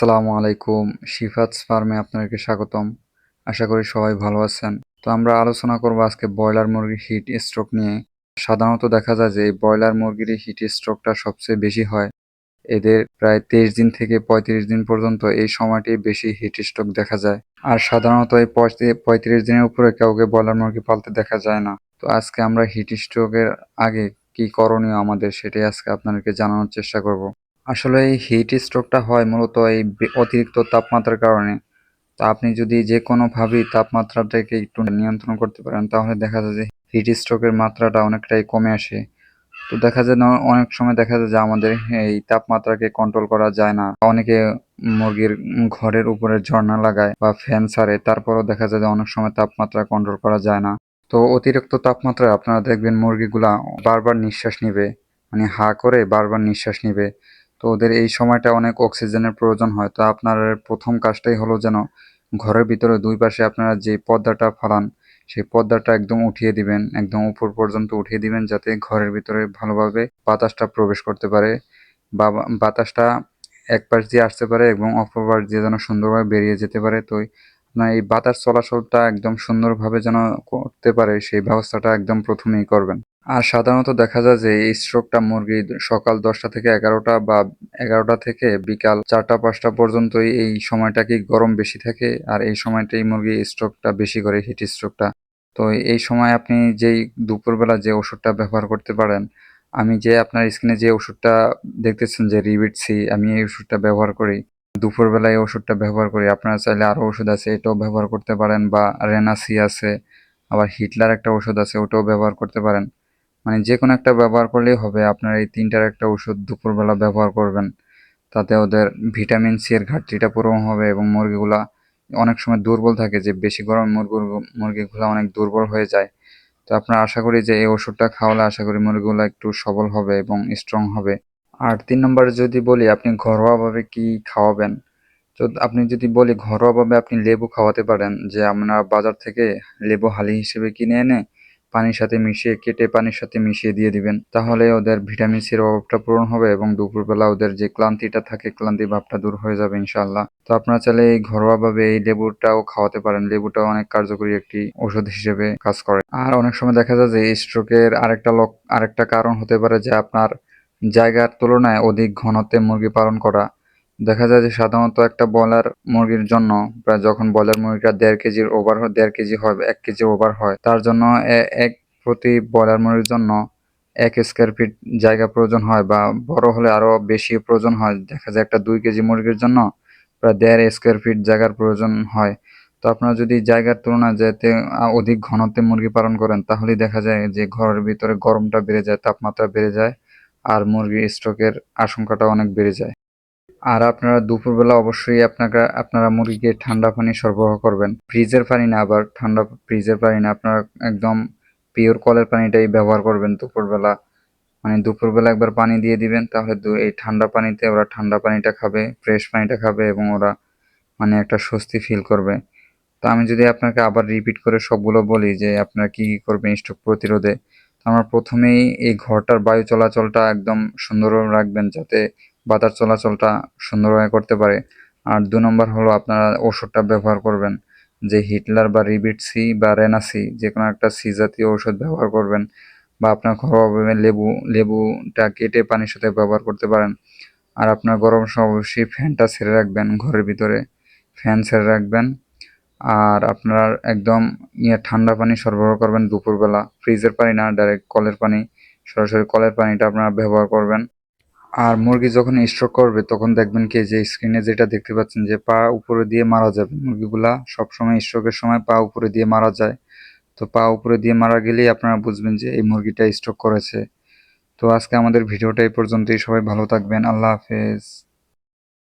আসসালামু আলাইকুম। শিফাতস ফার্মে আপনাদেরকে স্বাগতম। আশা করি সবাই ভালো আছেন। তো আমরা আলোচনা করব আজকে ব্রয়লার মুরগির হিট স্ট্রোক নিয়ে। সাধারণত দেখা যায় যে এই ব্রয়লার মুরগির হিট স্ট্রোকটা সবচেয়ে বেশি হয়। এদের প্রায় তেইশ দিন থেকে পঁয়ত্রিশ দিন পর্যন্ত এই সময়টি বেশি হিট স্ট্রোক দেখা যায়। আর সাধারণত এই পঁয়ত্রিশ দিনের উপরে কাউকে ব্রয়লার মুরগি পালতে দেখা যায় না। তো আজকে আমরা হিট স্ট্রোকের আগে কি করণীয় আমাদের সেটাই আজকে আপনাদেরকে জানানোর চেষ্টা করব। আসলে হিট স্ট্রোকটা হয় মূলত এই অতিরিক্ত তাপমাত্রার কারণে। তো আপনি যদি যে কোনোভাবেই তাপমাত্রাটাকে একটু নিয়ন্ত্রণ করতে পারেন, তাহলে দেখা যায় যে হিট স্ট্রোকের মাত্রাটা অনেকটাই কমে আসে। তো দেখা যায় না, অনেক সময় দেখা যায় যে আমাদের এই তাপমাত্রাকে কন্ট্রোল করা যায় না। অনেকে মুরগির ঘরের উপরে ঝর্ণা লাগায় বা ফ্যান ছাড়ে তারপরেও দেখা যায় যে অনেক সময় তাপমাত্রা কন্ট্রোল করা যায় না। তো অতিরিক্ত তাপমাত্রায় আপনারা দেখবেন মুরগিগুলা বারবার নিঃশ্বাস নিবে মানে হা করে বারবার নিঃশ্বাস নিবে। তো ওদের এই সময়টা অনেক অক্সিজেনের প্রয়োজন হয়। তো আপনার প্রথম কাজটাই হলো যেন ঘরের ভিতরে দুই পাশে আপনারা যে পর্দাটা ফালান, সেই পর্দাটা একদম উঠিয়ে দিবেন, একদম উপর পর্যন্ত উঠিয়ে দিবেন যাতে ঘরের ভিতরে ভালোভাবে বাতাসটা প্রবেশ করতে পারে। বা বাতাসটা এক পাশ দিয়ে আসতে পারে এবং অপর পাশ দিয়ে যেন সুন্দরভাবে বেরিয়ে যেতে পারে। তো আপনার এই বাতাস চলাচলটা একদম সুন্দরভাবে যেন করতে পারে, সেই ব্যবস্থাটা একদম প্রথমেই করবেন। আর সাধারণত দেখা যায় যে এই স্ট্রোকটা মুরগি সকাল দশটা থেকে এগারোটা বা এগারোটা থেকে বিকাল চারটা, পাঁচটা পর্যন্তই এই সময়টা কি গরম বেশি থাকে? আর এই সময়টাই মুরগি স্ট্রোকটা বেশি করে, হিট স্ট্রোকটা। তো এই সময় আপনি যেই দুপুরবেলা যে ওষুধটা ব্যবহার করতে পারেন, আমি যে আপনার স্ক্রিনে যে ওষুধটা দেখতেছেন যে রিবিট সি আমি এই ওষুধটা ব্যবহার করি। দুপুরবেলা এই ওষুধটা ব্যবহার করি। আপনারা চাইলে আরও ওষুধ আছে, এটাও ব্যবহার করতে পারেন। বা রেনাসি আছে, আবার হিটলার একটা ওষুধ আছে, ওটাও ব্যবহার করতে পারেন। মানে যে কোনো একটা ব্যবহার করলেই হবে। আপনার এই তিনটার একটা ওষুধ দুপুরবেলা ব্যবহার করবেন। তাতে ওদের ভিটামিন সি এর ঘাটতিটা পূরণ হবে এবং মুরগিগুলা অনেক সময় দুর্বল থাকে যে বেশি গরম মুরগি মুরগিগুলো অনেক দুর্বল হয়ে যায়। তো আপনার আশা করি যে এই ওষুধটা খাওয়ালে আশা করি মুরগিগুলো একটু সবল হবে এবং স্ট্রং হবে। আর তিন নম্বরে যদি বলি, আপনি ঘরোয়াভাবে কি খাওয়াবেন? তো আপনি যদি বলি, ঘরোয়াভাবে আপনি লেবু খাওয়াতে পারেন যে আমরা বাজার থেকে লেবু হালি হিসেবে কিনে এনে পানির সাথে মিশিয়ে কেটে পানির সাথে মিশিয়ে দিয়ে দিবেন, তাহলে ওদের ভিটামিন সির অভাবটা পূরণ হবে এবং দুপুরবেলা ওদের যে ক্লান্তিটা থাকে, ক্লান্তি ভাবটা দূর হয়ে যাবে ইনশাল্লাহ তো আপনারা চাইলে এই ঘরোয়াভাবে এই লেবুটাও খাওয়াতে পারেন। লেবুটাও অনেক কার্যকরী একটি ওষুধ হিসেবে কাজ করে। আর অনেক সময় দেখা যায় যে স্ট্রোকের আরেকটা লক আরেকটা কারণ হতে পারে যে আপনার জায়গার তুলনায় অধিক ঘনত্বে মুরগি পালন করা দেখা যায় যে সাধারণত একটা ব্রয়লার মুরগির জন্য প্রায় যখন ব্রয়লার মুরগিটা দেড় কেজির ওভার হয়, দেড় কেজি হয়, এক কেজি ওভার হয়, তার জন্য এক প্রতি ব্রয়লার মুরগির জন্য এক স্কোয়ার ফিট জায়গা প্রয়োজন হয় বা বড় হলে আরও বেশি প্রয়োজন হয়। দেখা যায় একটা দুই কেজি মুরগির জন্য প্রায় দেড় স্কোয়ার ফিট জায়গার প্রয়োজন হয়। তো আপনারা যদি জায়গার তুলনায় যেতে অধিক ঘনত্বে মুরগি পালন করেন, তাহলেই দেখা যায় যে ঘরের ভিতরে গরমটা বেড়ে যায়, তাপমাত্রা বেড়ে যায়, আর মুরগি স্ট্রোকের আশঙ্কাটা অনেক বেড়ে যায়। আর আপনারা দুপুরবেলা অবশ্যই আপনারা আপনারা মুরগিকে ঠান্ডা পানি সরবরাহ করবেন। ফ্রিজের পানি না, আবার ঠান্ডা ফ্রিজের পানি না, আপনারা একদম পিওর কলের পানিটাই ব্যবহার করবেন দুপুরবেলা। মানে দুপুরবেলা একবার পানি দিয়ে দিবেন, তাহলে এই ঠান্ডা পানিতে ওরা ঠান্ডা পানিটা খাবে, ফ্রেশ পানিটা খাবে এবং ওরা মানে একটা স্বস্তি ফিল করবে। তো আমি যদি আপনাকে আবার রিপিট করে সবগুলো বলি যে আপনারা কী কী করবেন স্ট্রোক প্রতিরোধে, তো আমরা প্রথমেই এই ঘরটার বায়ু চলাচলটা একদম সুন্দর রাখবেন যাতে বাতাস চলাচলটা সুন্দরভাবে করতে পারে। আর দু নম্বর হলো আপনারা ওষুধটা ব্যবহার করবেন। যে হিটলার বা রিবিট সি বা রেনাসি যে কোনো একটা সি জাতীয় ওষুধ ব্যবহার করবেন বা আপনার ঘরোয়াভাবে লেবু, লেবুটা কেটে পানির সাথে ব্যবহার করতে পারেন। আর আপনার গরম সময় অবশ্যই ফ্যানটা ছেড়ে রাখবেন ঘরের ভিতরে। ফ্যান ছেড়ে রাখবেন। আর আপনার একদম ইয়ে ঠান্ডা পানি সরবরাহ করবেন দুপুরবেলা। ফ্রিজের পানি না, ডাইরেক্ট কলের পানি। সরাসরি কলের পানিটা আপনারা ব্যবহার করবেন। আর মুরগি যখন স্ট্রোক করবে, তখন দেখবেন কি যে স্ক্রিনে যেটা দেখতে পাচ্ছেন যে পা উপরে দিয়ে মারা যাবে। মুরগিগুলা সবসময় স্ট্রোকের সময় পা উপরে দিয়ে মারা যায়। তো পা উপরে দিয়ে মারা গেলেই আপনারা বুঝবেন যে এই মুরগিটা স্ট্রোক করেছে। তো আজকে আমাদের ভিডিওটা এই পর্যন্তই। সবাই ভালো থাকবেন। আল্লাহ হাফেজ।